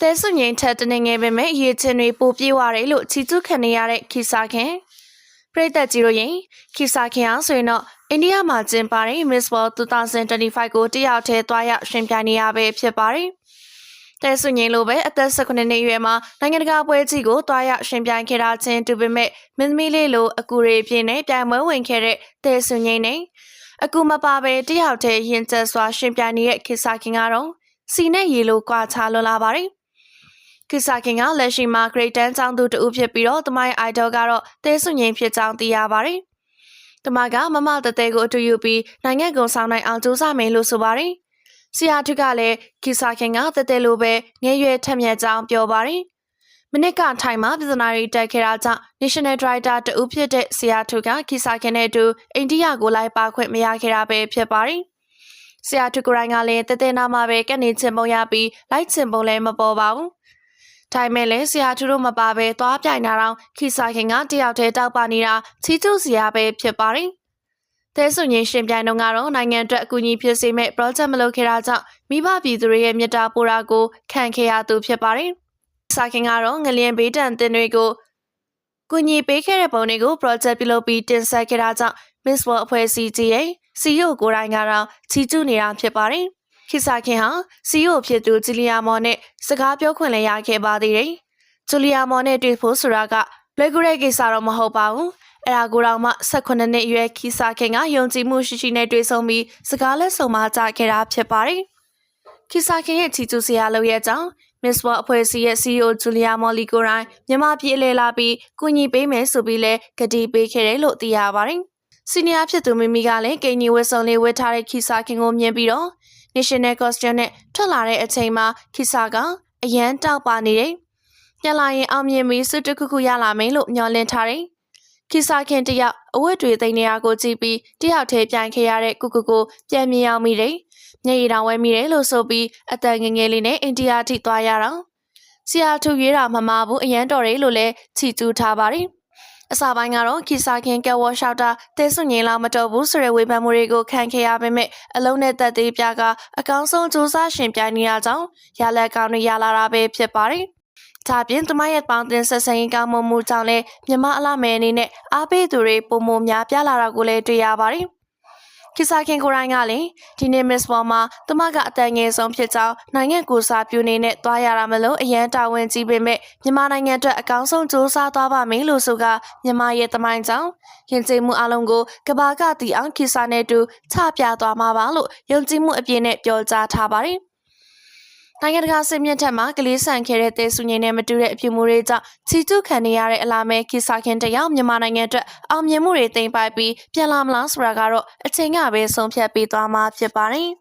သဲစွန်ငိန်ထက်တနေငယ်ပေမဲ့ရေချင်တွေပိုပြေးသွားတယ်လို့ချီကျူးခံနေရတဲ့ခီစာခင်ပရိသတ်ကြီးတို့ရင်ခီစာခင်အားဆိုရင်တော့အိန္ဒိယမှာကျင်းပတဲ့ Miss World 2025ကိုတယောက်တည်းသွားရောက်ရှင်ပြိုင်နေရပဲဖြစ်ပါတယ်။တဲဆွငင်းလိုပဲအသက်18နှစ်အရွယ်မှာနိုင်ငံတကာပွဲကြီးကိုတွားရောက်ရှင်ပြိုင်ခဲ့တာချင်းတူပေမဲ့မင်းသမီးလေးလိုအကူတွေပြင်းနဲ့ပြိုင်ပွဲဝင်ခဲ့တဲ့တဲဆွငင်းနဲ့အကူမပါပဲတယောက်တည်းရင်ကျက်စွာရှင်ပြိုင်နေတဲ့ခေတ်စာခင်ကတော့စီနဲ့ရေလိုကွာခြားလွန်လာပါတယ်။ ခေတ်စာခင်ကလက်ရှိမှာ Great 10ကျောင်းသူတူဖြစ်ပြီးတော့တမိုင်း idol ကတော့တဲဆွငင်းဖြစ်ကြောင်းသိရပါတယ်။တမကမမတတဲကိုအတူယူပြီးနိုင်ငံကုန်ဆောင်နိုင်အောင်ကြိုးစားမယ်လို့ဆိုပါတယ်။ဆီယာထုကလည်းခီစာခင်ကတတဲလိုပဲငယ်ရွယ်ထက်မြက်ကြောင်းပြောပါတယ်။မနစ်ကထိုင်မှာပြည်နာရီတက်ခဲ့တာကြောင့် National Director တူဖြစ်တဲ့ဆီယာထုကခီစာခင်နဲ့အတူအိန္ဒိယကိုလိုက်ပါခွင့်မရခဲ့တာပဲဖြစ်ပါတယ်။ဆီယာထုကိုရိုင်းကလည်းတတဲနာမှာပဲကနေချင်ပုံရပြီးလိုက်ချင်ပုံလည်းမပေါ်ပါဘူး။ ဒါပေမဲ့လည်းဆရာသူတို့မပါပဲသွားပြိုင်တာတော့ခီစာခင်ကတယောက်တည်းတောက်ပါနေတာချီကျူးစရာပဲဖြစ်ပါတယ်။တဲဆွန်ရင်ရှင်ပြိုင်တော့ကတော့နိုင်ငံအတွက်အကူအညီဖြစ်စေမဲ့ project မလုပ်ခဲ့တာကြောင့်မိဘပြည်သူတွေရဲ့မြတ်တာပို့တာကိုခံခဲ့ရသူဖြစ်ပါတယ်။စာခင်ကတော့ငလျင်ဘေးတန်တင်တွေကိုကူညီပေးခဲ့တဲ့ပုံတွေကို project ပြုလုပ်ပြီးတင်ဆက်ခဲ့တာကြောင့် Miss World အဖွဲ့အစည်းကြီးရဲ့ CEO ကိုယ်တိုင်ကတော့ချီကျူးနေတာဖြစ်ပါတယ်။ ခိစာခင်ဟာ CEO ဖြစ်သူဂျူလီယာမော်နဲ့စကားပြောခွင့်လည်းရခဲ့ပါသေးတယ်။ဂျူလီယာမော်နဲ့တွေ့ဖို့ဆိုတာကလွယ်ကူတဲ့ကိစ္စတော့မဟုတ်ပါဘူး။အဲ့ဒါကိုတော့မှ18နှစ်အရွယ်ခိစာခင်ကယုံကြည်မှုရှိရှိနဲ့တွေ့ဆုံပြီးစကားလက်ဆောင်မှကြားခဲ့တာဖြစ်ပါတယ်။ခိစာခင်ရဲ့ချီကျူးစရာလုပ်ရဲ့အကြောင်း Miss World အဖွဲ့အစည်းရဲ့ CEO ဂျူလီယာမော်လီကိုရိုင်းမြန်မာပြည်အလဲလာပြီးကူညီပေးမယ်ဆိုပြီးလဲကတိပေးခဲ့တယ်လို့သိရပါတယ်။စီနီယာဖြစ်သူမိမိကလည်းကိန်းကြီးဝတ်စုံလေးဝတ်ထားတဲ့ခိစာခင်ကိုမြင်ပြီးတော့ National Costume နဲ့ထွက်လာတဲ့အချိန်မှာခိစာကအရန်တောက်ပါနေတယ်။ပြန်လာရင်အောင်မြင်ပြီးစွတ်တစ်ခုခုရလာမယ်လို့မျှော်လင့်ထားတယ်။ခိစာခင်တယောက်အဝတ်တွေသိနေရကိုကြည့်ပြီးတယောက်တည်းပြန်ခဲ့ရတဲ့ကုကုကိုပြန်မြင်အောင်မိတယ်။မျက်ရည်တောင်ဝဲမိတယ်လို့ဆိုပြီးအတန်ငယ်ငယ်လေးနဲ့အိန္ဒိယထိသွားရတော့ဆရာထူရွေးတာမမဘူးအရန်တော်တယ်လို့လည်းချီကျူးထားပါတယ်။ အစာပိုင်းကတော့ခီစာခင်ကက်ဝါရှောက်တာတဲဆွငင်းလာမတော်ဘူးဆိုတဲ့ဝေဖန်မှုတွေကိုခံခဲ့ရပေမဲ့အလုံးနဲ့တက်သေးပြကအကောင်းဆုံးစူးစမ်းရှင်ပြိုင်နေရကြောင်းရလက်ကောင်းတွေရလာတာပဲဖြစ်ပါတယ်။ဒါပြင်တမရဲ့ပေါင်းတင်ဆက်ဆံရေးကောင်းမွန်မှုကြောင့်လည်းမြမအလှမယ်အနေနဲ့အားပေးသူတွေပုံမများပြလာတာကိုလည်းတွေ့ရပါတယ်။ ခိစာခင်ကိုရိုင်းကလည်းဒီနေ့ Miss World မှာတမကအတန်ငယ်ဆုံးဖြစ်ကြောင်းနိုင်ငံကိုစားပြုနေနဲ့တွားရတာမလို့အရန်တာဝန်ကြီးပေမဲ့မြန်မာနိုင်ငံအတွက်အကောင်းဆုံးစူးစမ်းသွားပါမယ်လို့ဆိုကမြန်မာရဲ့တမိုင်းကြောင့်ရင်ကျေးမှုအလုံးကိုကဘာကတီအောင်ခိစာနဲ့တူချပြသွားမှာပါလို့ယုံကြည်မှုအပြည့်နဲ့ပြောကြားထားပါတယ် နိုင်ငံတကာစစ်မြင့်ထက်မှာကလေးဆန်ခဲ့တဲ့တဲဆုငိမ့်နဲ့မတူတဲ့အဖြစ်မှုတွေကြောင့်ချီတုခံနေရတဲ့အလားမဲကိစာခင်တယောက်မြန်မာနိုင်ငံအတွက်အောင်မြင်မှုတွေသိမ်းပိုက်ပြီးပြန်လာမလားဆိုတာကတော့အချိန်ကပဲဆုံးဖြတ်ပေးသွားမှာဖြစ်ပါတယ်